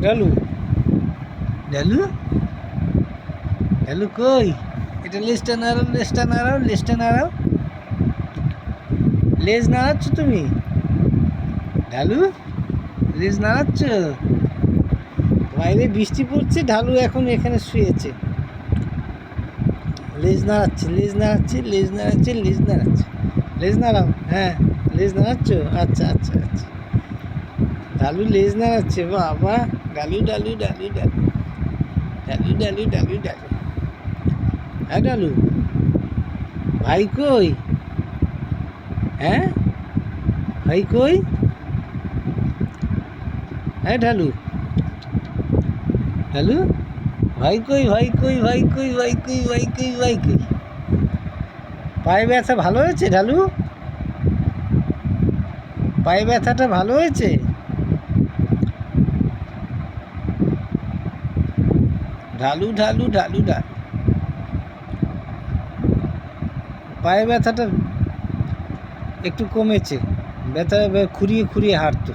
ডালু ডালু ডালু কই এটা লেজটা নাড়াও লেজটা নাড়াও লেজটা নাড়াও লেজ নাড়াচ্ছ তুমি ঢালু লেজ নাড়াচ্ছ বাইরে বৃষ্টি পড়ছে ঢালু এখন এখানে শুয়েছে লেজ নাড়াচ্ছে লেজ নাড়াচ্ছে লেজ নাড়াচ্ছে লেজ নাড়াচ্ছে লেজ নাড়াও হ্যাঁ লেজ নাড়াচ্ছ আচ্ছা আচ্ছা আচ্ছা। ডালু লেজ নাড়াচ্ছে, বাবা। ডালু ডালু ডালু ডালু। ডালু ডালু ডালু ডালু। হ্যাঁ ডালু? ভাই কই? হ্যাঁ? ভাই কই? হ্যাঁ ঢালু ঢালু ভাই কই ভাই কই ভাই কই ভাই কই ভাই কই ভাই কই? পায়ে ব্যথা ভালো হয়েছে ঢালু পায়ে ব্যথাটা ভালো হয়েছে? ঢালু ঢালু ঢালু ঢাল। পায়ে ব্যথাটা একটু কমেছে ব্যথা খুঁড়িয়ে খুঁড়িয়ে হাঁটতো।